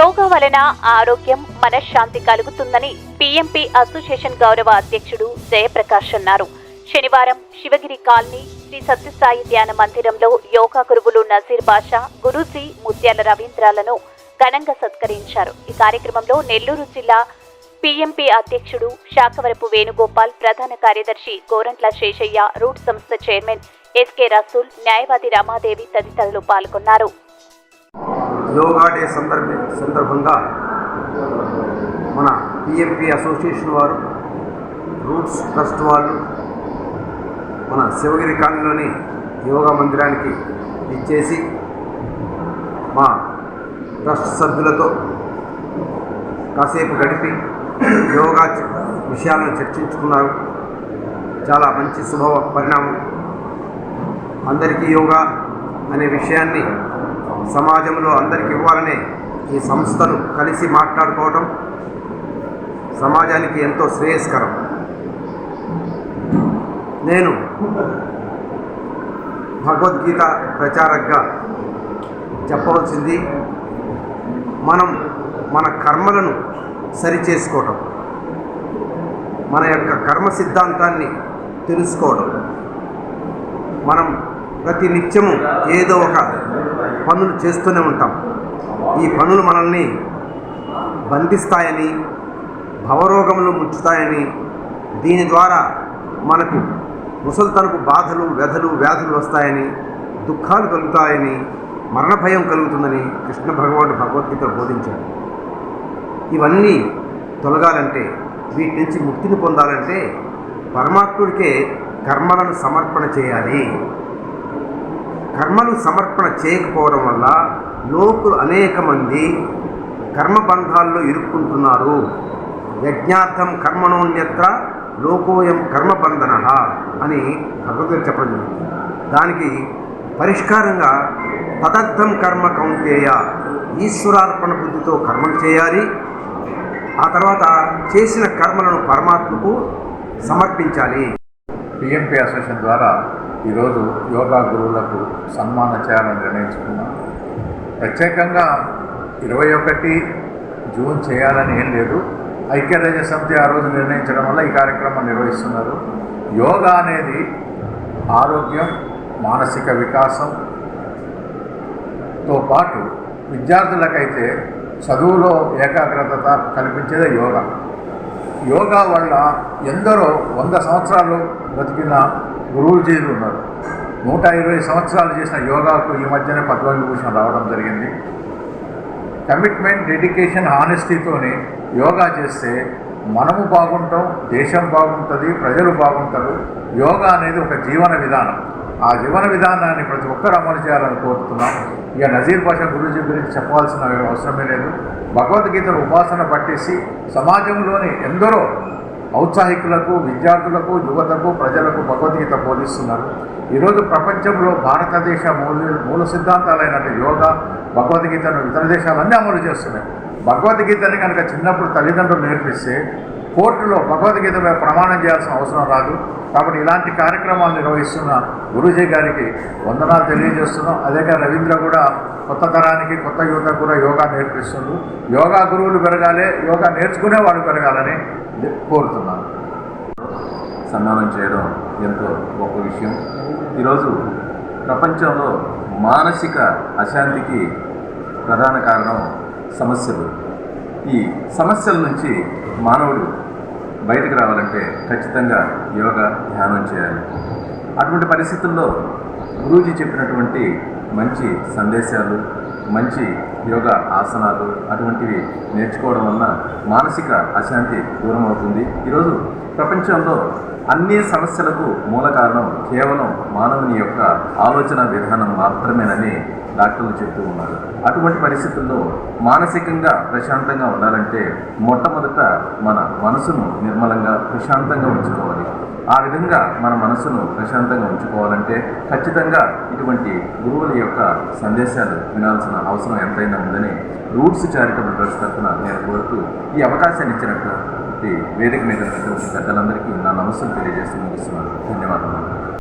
యోగా వలన ఆరోగ్యం మనశ్శాంతి కలుగుతుందని పీఎంపీ అసోసియేషన్ గౌరవ అధ్యక్షుడు జయప్రకాష్ అన్నారు. శనివారం శివగిరి కాలనీ శ్రీ సత్యసాయి ధ్యాన మందిరంలో యోగా గురువులు నజీర్ బాషా గురూజీ ముత్యాల రవీంద్రాలను ఘనంగా సత్కరించారు. ఈ కార్యక్రమంలో నెల్లూరు జిల్లా పీఎంపీ అధ్యక్షుడు శాఖవరపు వేణుగోపాల్ ప్రధాన కార్యదర్శి గోరంట్ల శేషయ్య రూట్ సంస్థ చైర్మన్ ఎస్కే రసూల్ న్యాయవాది రమాదేవి తదితరులు పాల్గొన్నారు. యోగా డే సందర్భ సందర్భంగా మన పిఎంపి అసోసియేషన్ వారు రూట్స్ ట్రస్ట్ వాళ్ళు మన శివగిరి కాలనీలోని యోగా మందిరానికి ఇచ్చేసి మా ట్రస్ట్ సభ్యులతో కాసేపు గడిపి యోగా విషయాలను చర్చించుకున్నారు. చాలా మంచి శుభ పరిణామం. అందరికీ యోగా అనే విషయాన్ని సమాజంలో అందరికి ఇవ్వాలనే ఈ సంస్థలు కలిసి మాట్లాడుకోవడం సమాజానికి ఎంతో శ్రేయస్కరం. నేను భగవద్గీత ప్రచారకగా చెప్పవలసింది మనం మన కర్మలను సరిచేసుకోవటం మన యొక్క కర్మ సిద్ధాంతాన్ని తెలుసుకోవడం మనం ప్రతి నిత్యము ఏదో ఒక పనులు చేస్తూనే ఉంటాం. ఈ పనులు మనల్ని బంధిస్తాయని భవరోగములు ముంచుతాయని దీని ద్వారా మనకు ముసలితనకు బాధలు వ్యధలు వ్యాధులు వస్తాయని దుఃఖాలు కలుగుతాయని మరణ భయం కలుగుతుందని కృష్ణ భగవానుడు భగవద్గీతలో బోధించాడు. ఇవన్నీ తొలగాలంటే వీటి నుంచి ముక్తిని పొందాలంటే పరమాత్ముడికే కర్మలను సమర్పణ చేయాలి. కర్మలు సమర్పణ చేయకపోవడం వల్ల లోకులు అనేక మంది కర్మబంధాల్లో ఇరుక్కుంటున్నారు. యజ్ఞార్థం కర్మణోన్యత్ర లోకోయం కర్మబంధన అని భగవద్గీత చెప్పడం జరిగింది. దానికి పరిష్కారంగా తదర్థం కర్మ కౌంటేయ ఈశ్వరార్పణ బుద్ధితో కర్మలు చేయాలి. ఆ తర్వాత చేసిన కర్మలను పరమాత్మకు సమర్పించాలి. పిఎంపి అసోసియేషన్ ద్వారా ఈరోజు యోగా గురువులకు సన్మానం చేయాలని నిర్ణయించుకున్నాం. ప్రత్యేకంగా ఇరవై ఒకటి జూన్ చేయాలని ఏం లేదు. ఐక్యరాజ్య సమితి ఆ రోజు నిర్ణయించడం వల్ల ఈ కార్యక్రమం నిర్వహిస్తున్నారు. యోగా అనేది ఆరోగ్యం మానసిక వికాసం తో పాటు విద్యార్థులకైతే చదువులో ఏకాగ్రత కల్పించేదే యోగా. యోగా వల్ల ఎందరో వంద సంవత్సరాలు బతికిన గురువుజీలు ఉన్నారు. నూట ఇరవై సంవత్సరాలు చేసిన యోగాకు ఈ మధ్యనే పద్మవిభూషణ రావడం జరిగింది. కమిట్మెంట్ డెడికేషన్ హానెస్టీతోని యోగా చేస్తే మనము బాగుంటాం దేశం బాగుంటుంది ప్రజలు బాగుంటారు. యోగా అనేది ఒక జీవన విధానం. ఆ జీవన విధానాన్ని ప్రతి ఒక్కరు అమలు చేయాలని కోరుతున్నాం. ఇక నజీర్ భాష గురూజీ గురించి చెప్పాల్సిన అవసరమే లేదు. భగవద్గీతను ఉపాసన పట్టేసి సమాజంలోని ఎందరో ఔత్సాహికులకు విద్యార్థులకు యువతకు ప్రజలకు భగవద్గీత బోధిస్తున్నారు. ఈరోజు ప్రపంచంలో భారతదేశ మూల మూల సిద్ధాంతాలైనట్టు యోగా భగవద్గీతను ఇతర దేశాలన్నీ అమలు చేస్తున్నాయి. భగవద్గీతని కనుక చిన్నప్పుడు తల్లిదండ్రులు నేర్పిస్తే కోర్టులో భగవద్గీత మీద ప్రమాణం చేయాల్సిన అవసరం రాదు. కాబట్టి ఇలాంటి కార్యక్రమాలు నిర్వహిస్తున్న గురూజీ గారికి వందనాలు తెలియజేస్తున్నాం. అదే కానీ రవీంద్ర కూడా కొత్త తరానికి కొత్త యువత కూడా యోగా నేర్పిస్తుంది యోగా గురువులు పెరగాలి యోగా నేర్చుకునే వాళ్ళు పెరగాలని కోరుతున్నాను. సన్మానం చేయడం ఎంతో గొప్ప విషయం. ఈరోజు ప్రపంచంలో మానసిక అశాంతికి ప్రధాన కారణం సమస్యలు. ఈ సమస్యల నుంచి మానవుడు బయటకు రావాలంటే ఖచ్చితంగా యోగా ధ్యానం చేయాలి. అటువంటి పరిస్థితుల్లో గురూజీ చెప్పినటువంటి మంచి సందేశాలు మంచి యోగా ఆసనాలు అటువంటివి నేర్చుకోవడం వలన మానసిక అశాంతి దూరం అవుతుంది ఈరోజు ప్రపంచంలో అన్ని సమస్యలకు మూల కారణం కేవలం మానవుని యొక్క ఆలోచన విధానం మాత్రమేనని డాక్టర్లు చెప్తూ ఉన్నారు. అటువంటి పరిస్థితుల్లో మానసికంగా ప్రశాంతంగా ఉండాలంటే మొట్టమొదట మన మనసును నిర్మలంగా ప్రశాంతంగా ఉంచుకోవాలి. ఆ విధంగా మన మనసును ప్రశాంతంగా ఉంచుకోవాలంటే ఖచ్చితంగా ఇటువంటి గురువుల యొక్క సందేశాలు వినాల్సిన అవసరం ఎంతైనా ఉందని రూట్స్ చారిటబుల్ ట్రస్ట్ తరఫున నేను కోరుతూ ఈ అవకాశాన్ని ఇచ్చినట్టు వేదిక మీద ఉన్నటువంటి పెద్దలందరికీ నా నమస్సులు తెలియజేస్తూ ముగిస్తున్నాను. ధన్యవాదాలు